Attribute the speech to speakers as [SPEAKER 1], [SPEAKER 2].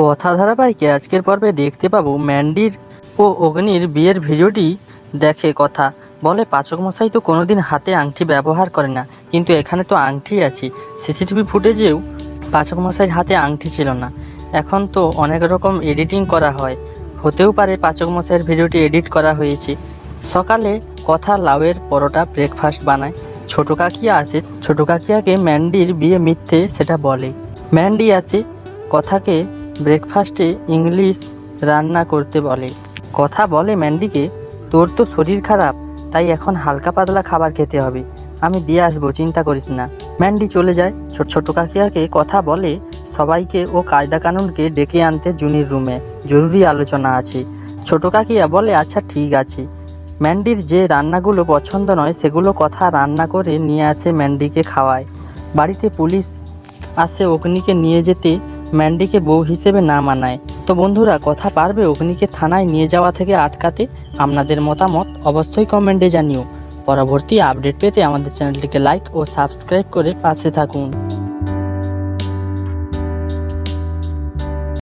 [SPEAKER 1] কথা ধারাবাহিকে আজকের পর্বে দেখতে পাবো ম্যান্ডির ও অগ্নির বিয়ের ভিডিওটি দেখে কথা। বলে পাচক মশাই তো কোনোদিন হাতে আংটি ব্যবহার করে না, কিন্তু এখানে তো আংটি আছে। সিসিটিভি ফুটেজেও পাচক মশাইয়ের হাতে আংটি ছিল না। এখন তো অনেক রকম এডিটিং করা হয়। হতেও পারে পাচক মশাইয়ের ভিডিওটি এডিট করা হয়েছে। সকালে কথা লাউয়ের পরোটা ব্রেকফাস্ট বানায়। ছোটো কাকিয়া আছে, ছোটো কাকিয়াকে ম্যান্ডির বিয়ে মিথ্যে সেটা বলে। ম্যান্ডি আছে, কথাকে ব্রেকফাস্টে ইংলিশ রান্না করতে বলে। কথা বলে ম্যান্ডিকে, তোর তো শরীর খারাপ, তাই এখন হালকা পাতলা খাবার খেতে হবে। আমি দিয়ে আসব, চিন্তা করিস না। ম্যান্ডি চলে যায়। ছোট ছোট কাকিয়াকে কথা বলে সবাইকে ও কায়দা কানুনকে ডেকে আনতে জুনির রুমে। জরুরি আলোচনা আছে। ছোট কাকিয়া বলে আচ্ছা ঠিক আছে। ম্যান্ডির যে রান্নাগুলো পছন্দ নয়, সেগুলো কথা রান্না করে নিয়ে আসে ম্যান্ডিকে খাওয়ায়। বাড়িতে পুলিশ আসে অগ্নিকে নিয়ে যেতে। ম্যান্ডিকে বউ হিসেবে না মানায়। তো বন্ধুরা, কথা পারবে অগ্নিকে থানায় নিয়ে যাওয়া থেকে আটকাতে? আপনাদের মতামত অবশ্যই কমেন্টে জানিও। পরবর্তী আপডেট পেতে আমাদের চ্যানেলটিকে লাইক ও সাবস্ক্রাইব করে পাশে থাকুন।